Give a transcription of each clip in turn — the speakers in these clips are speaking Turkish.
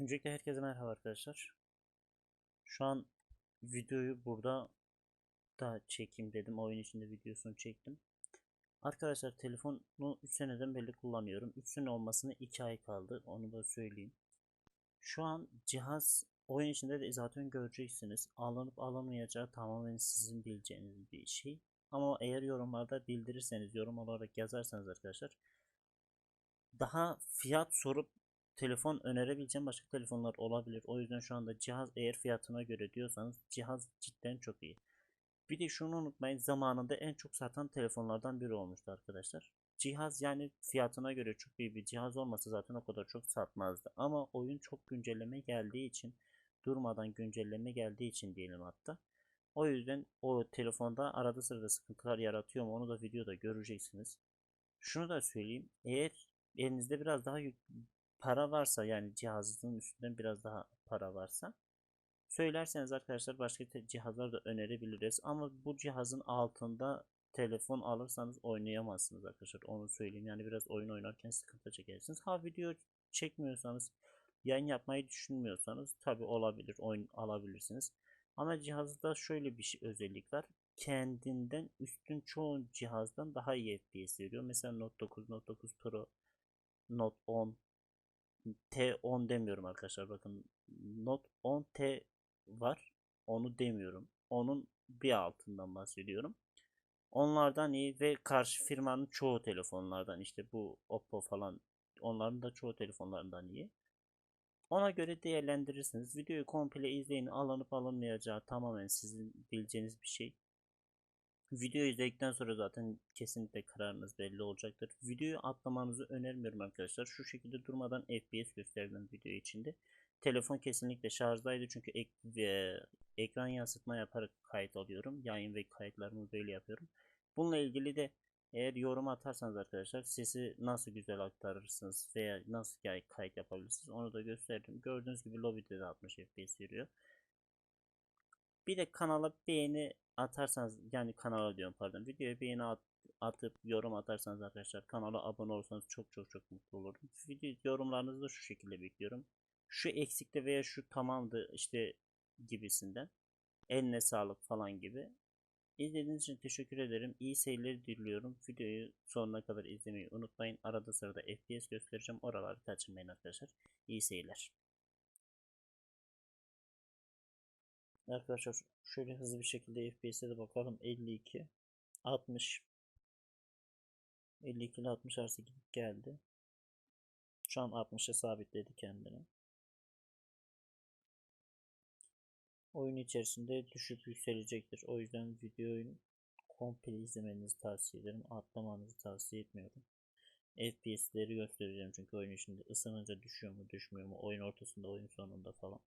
Öncelikle herkese merhaba arkadaşlar. Şu an videoyu burada da çekeyim dedim. Oyun içinde videosunu çektim. Arkadaşlar telefonu 3 seneden beri kullanıyorum. 3 sene olmasına 2 ay kaldı. Onu da söyleyeyim. Şu an cihaz oyun içinde de zaten göreceksiniz. Alınıp alınmayacağı tamamen sizin bileceğiniz bir şey. Ama eğer yorumlarda bildirirseniz, yorum olarak yazarsanız arkadaşlar daha fiyat sorup telefon önerebileceğim başka telefonlar olabilir. O yüzden şu anda cihaz eğer fiyatına göre diyorsanız cihaz cidden çok iyi. Bir de şunu unutmayın zamanında en çok satan telefonlardan biri olmuştu arkadaşlar. Cihaz yani fiyatına göre çok iyi bir cihaz olmasa zaten o kadar çok satmazdı. Ama oyun çok güncelleme geldiği için durmadan güncelleme geldiği için diyelim hatta. O yüzden o telefonda arada sırada sıkıntılar yaratıyor mu onu da videoda göreceksiniz. Şunu da söyleyeyim. Eğer elinizde biraz daha para varsa yani cihazınızın üstünden biraz daha para varsa söylerseniz arkadaşlar başka cihazlar da önerebiliriz. Ama bu cihazın altında telefon alırsanız oynayamazsınız arkadaşlar. Onu söyleyeyim. Yani biraz oyun oynarken sıkıntı çekersiniz. Ha video çekmiyorsanız yayın yapmayı düşünmüyorsanız tabi olabilir. Oyun alabilirsiniz. Ama cihazda şöyle bir şey, özellik var. Kendinden üstün çoğu cihazdan daha iyi FPS veriyor. Mesela Note 9, Note 9 Pro, Note 10, T10 demiyorum arkadaşlar. Bakın Note 10T var. Onu demiyorum. Onun bir altından bahsediyorum. Onlardan iyi ve karşı firmanın çoğu telefonlardan işte bu Oppo falan onların da çoğu telefonlarından iyi. Ona göre değerlendirirsiniz. Videoyu komple izleyin. Alınıp alınmayacağı tamamen sizin bileceğiniz bir şey. Videoyu izledikten sonra zaten kesinlikle kararınız belli olacaktır. Videoyu atlamanızı önermiyorum arkadaşlar. Şu şekilde durmadan FPS gösterdim video içinde. Telefon kesinlikle şarjdaydı çünkü ek, e, ekran yansıtma yaparak kayıt alıyorum. Yayın ve kayıtlarımı böyle yapıyorum. Bununla ilgili de eğer yorum atarsanız arkadaşlar sesi nasıl güzel aktarırsınız veya nasıl kay- kayıt yapabilirsiniz onu da gösterdim. Gördüğünüz gibi lobide de 60 FPS veriyor. Bir de kanala beğeni atarsanız yani kanala diyorum pardon videoya beğeni at- atıp yorum atarsanız arkadaşlar kanala abone olursanız çok çok çok mutlu olurum. Video yorumlarınızı da şu şekilde bekliyorum. Şu eksikte veya şu tamamdı işte gibisinden. Eline sağlık falan gibi. İzlediğiniz için teşekkür ederim. İyi seyirler diliyorum. Videoyu sonuna kadar izlemeyi unutmayın. Arada sırada FPS göstereceğim. Oraları kaçırmayın arkadaşlar. İyi seyirler. Arkadaşlar şöyle hızlı bir şekilde FPS'e de bakalım. 52 60 52 ile 60 arası gidip geldi. Şu an 60'a sabitledi kendini. Oyun içerisinde düşüp yükselecektir. O yüzden videoyu komple izlemenizi tavsiye ederim. Atlamanızı tavsiye etmiyorum. FPS'leri göstereceğim çünkü oyun içinde ısınınca düşüyor mu düşmüyor mu oyun ortasında oyun sonunda falan.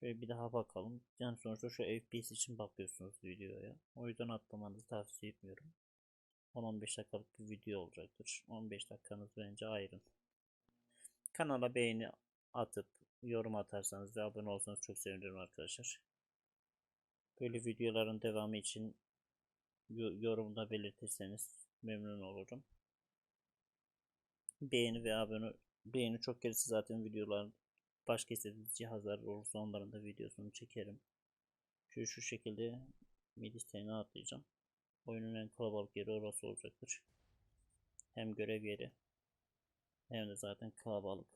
Şöyle bir daha bakalım. Yani sonuçta şu FPS için bakıyorsunuz videoya. O yüzden atlamanızı tavsiye etmiyorum. 10-15 dakikalık bir video olacaktır. 15 dakikanız bence ayırın. Kanala beğeni atıp yorum atarsanız ve abone olsanız çok sevinirim arkadaşlar. Böyle videoların devamı için yo- yorumda belirtirseniz memnun olurum. Beğeni ve abone beğeni çok gerisi zaten videolar başka istediğiniz cihazlar olursa onların da videosunu çekerim. Şu şu şekilde Midisteyne atlayacağım. Oyunun en kalabalık yeri orası olacaktır. Hem görev yeri hem de zaten kalabalık.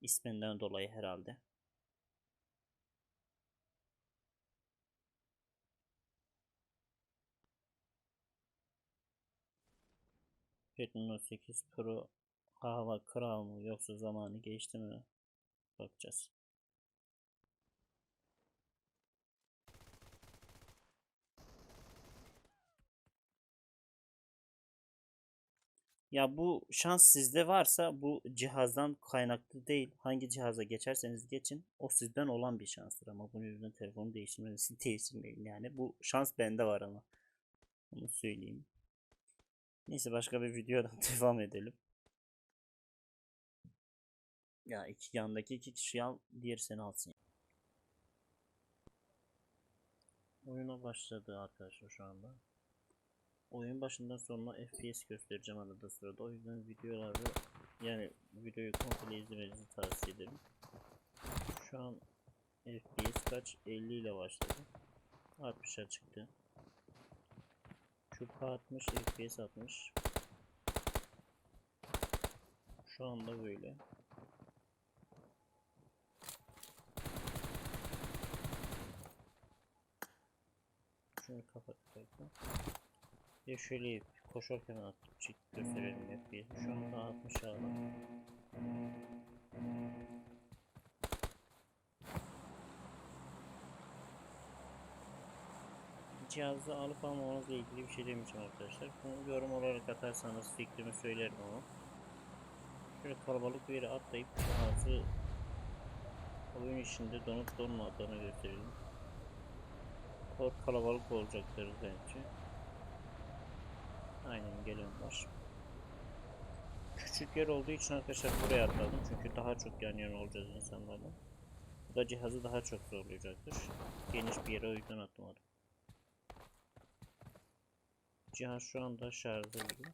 İsminden dolayı herhalde. Redmi 8 Pro hava kral mı yoksa zamanı geçti mi? Bakacağız. Ya bu şans sizde varsa bu cihazdan kaynaklı değil. Hangi cihaza geçerseniz geçin o sizden olan bir şanstır ama bunun yüzünden telefonu değiştirmenizi değiştirmeyin yani. Bu şans bende var ama. Onu söyleyeyim. Neyse başka bir videodan devam edelim. Ya iki yandaki iki kişi al, diğeri seni alsın. Oyuna başladı arkadaşlar şu anda. Oyun başından sonra FPS göstereceğim arada sırada. O yüzden videoları yani videoyu komple izlemenizi tavsiye ederim. Şu an FPS kaç? 50 ile başladı. 60'a çıktı. Şupa 60, FPS 60. Şu anda böyle. Şunu kapat bekle. Ya şöyle koşarken atıp çek gösterelim FPS. Şu anda 60 aldım. Cihazı alıp almamanızla ilgili bir şey demeyeceğim arkadaşlar. Bunu yorum olarak atarsanız fikrimi söylerim ama. Şöyle kalabalık bir yere atlayıp cihazı oyun içinde donup donmadığını gösterelim. Kor kalabalık olacaktır bence. Aynen gelen var. Küçük yer olduğu için arkadaşlar buraya atladım. Çünkü daha çok yan yana olacağız insanlarla. Bu da cihazı daha çok zorlayacaktır. Geniş bir yere o yüzden. Cihaz şu anda şarjda gibi.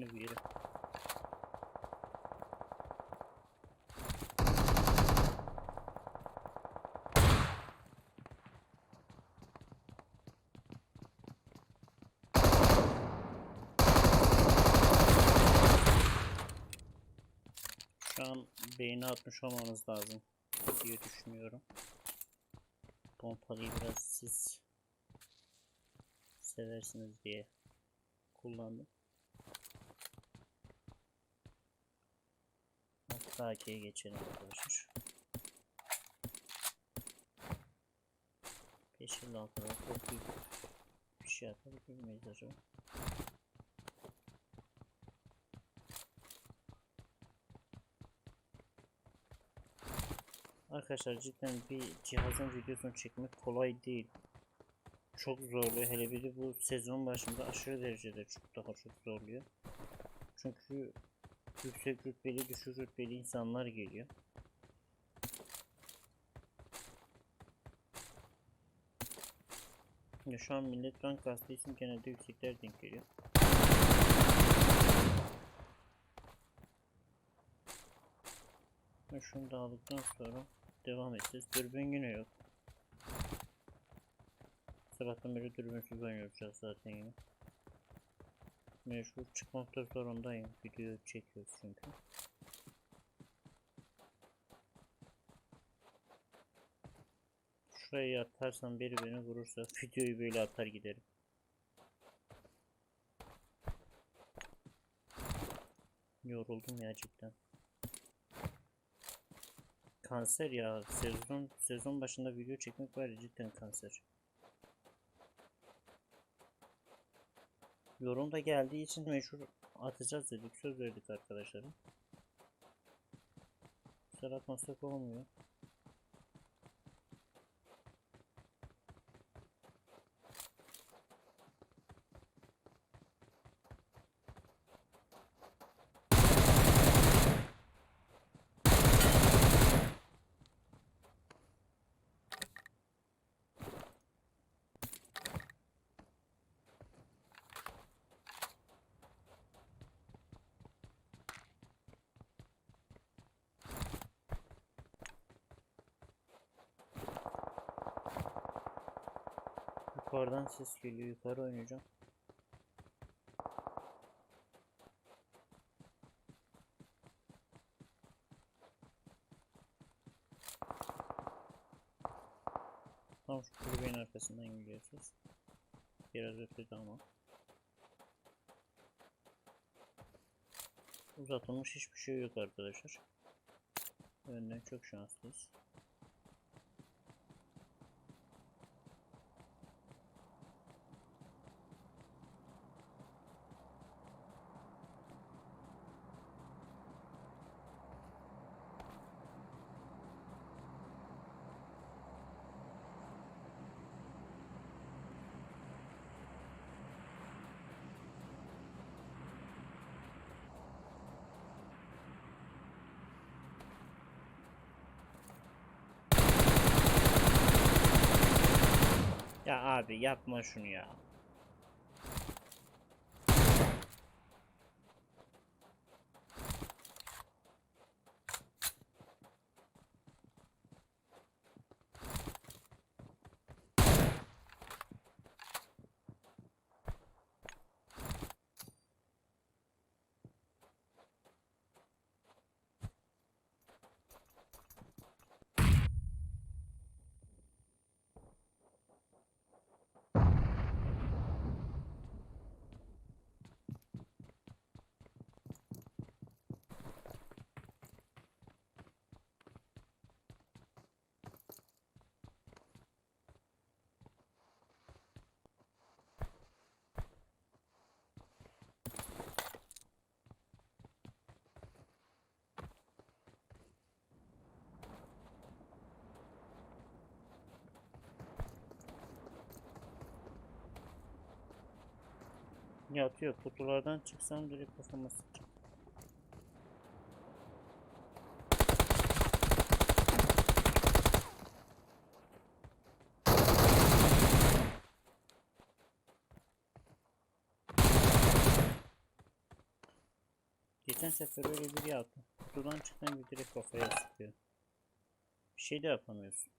Ne bir. Şu an beyni atmış olmanız lazım diye düşünüyorum. Pompalıyı biraz siz seversiniz diye kullandım. AK'ye geçelim arkadaşlar. 5 yıl altına çok büyük bir şey atabilir miyiz acaba? Arkadaşlar cidden bir cihazın videosunu çekmek kolay değil. Çok zorluyor. Hele bir de bu sezon başında aşırı derecede çok daha çok zorluyor. Çünkü yüksek rütbeli, düşük rütbeli insanlar geliyor. Ya şu an millet rank kastığı için genelde yüksekler denk geliyor. Ve şunu da aldıktan sonra devam edeceğiz. Dürbün yine yok. Sabahtan beri dürbünsüz oynuyoruz zaten yine. Mecbur çıkmakta zorundayım. Video çekiyoruz çünkü. Şuraya atarsam biri beni vurursa videoyu böyle atar giderim. Yoruldum ya cidden. Kanser ya. Sezon sezon başında video çekmek var ya cidden kanser. Yorum da geldiği için mecbur atacağız dedik. Söz verdik arkadaşlara. Kusura atmasak olmuyor. Yukarıdan ses geliyor. Yukarı oynayacağım. Tam şu kulübenin arkasından geliyor ses. Biraz ötede ama. uzatılmış hiçbir şey yok arkadaşlar. Önden çok şanslıyız. Ya abi yapma şunu ya. Yatıyor. Kutulardan çıksam direkt kafama sıkacak. Geçen sefer öyle biri yaptı. Kutudan çıkan bir direkt kafaya sıkıyor. Bir şey de yapamıyorsun.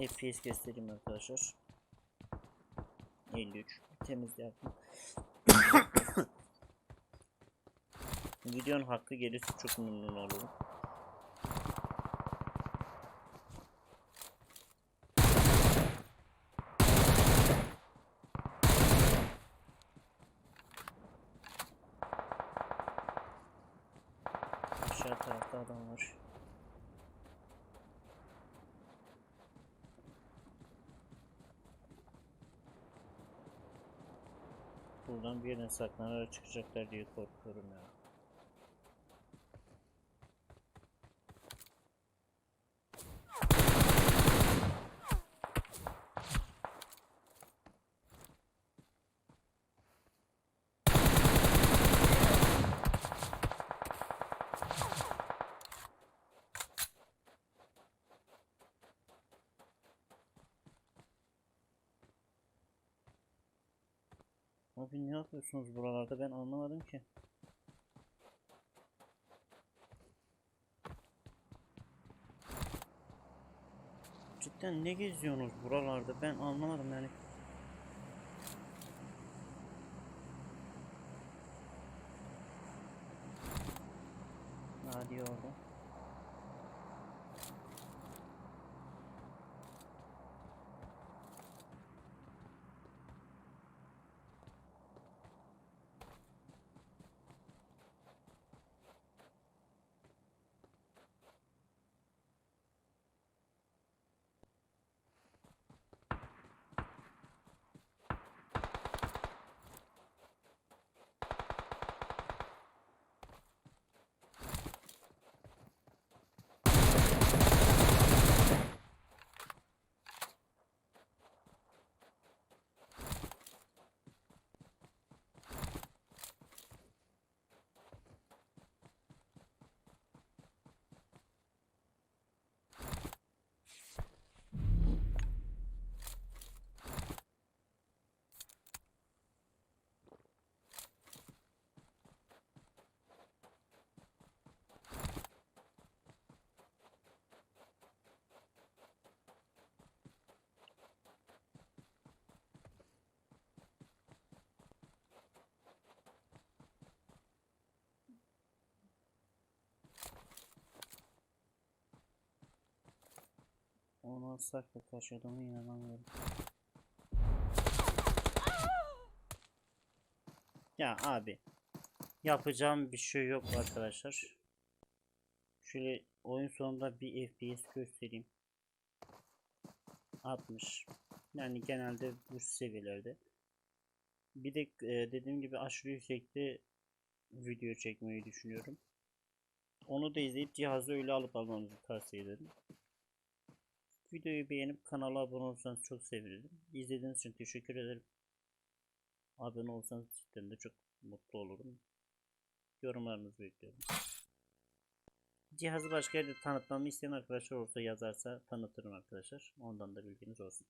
FPS göstereyim arkadaşlar. 53 temiz yaptım. Videonun hakkı gelirse çok memnun olurum. Saklanarak çıkacaklar diye korkuyorum ya. Abi ne yapıyorsunuz buralarda ben anlamadım ki. Cidden ne geziyorsunuz buralarda ben anlamadım yani. Alsak da kaçırdığımı inanamıyorum. Ya abi. Yapacağım bir şey yok arkadaşlar. Şöyle oyun sonunda bir FPS göstereyim. 60. Yani genelde bu seviyelerde. Bir de e, dediğim gibi aşırı yüksekte video çekmeyi düşünüyorum. Onu da izleyip cihazı öyle alıp almanızı tavsiye ederim. Videoyu beğenip kanala abone olursanız çok sevinirim. İzlediğiniz için teşekkür ederim. Abone olsanız cidden de çok mutlu olurum. Yorumlarınızı bekliyorum. Cihazı başka yerde tanıtmamı isteyen arkadaşlar olursa yazarsa tanıtırım arkadaşlar. Ondan da bilginiz olsun.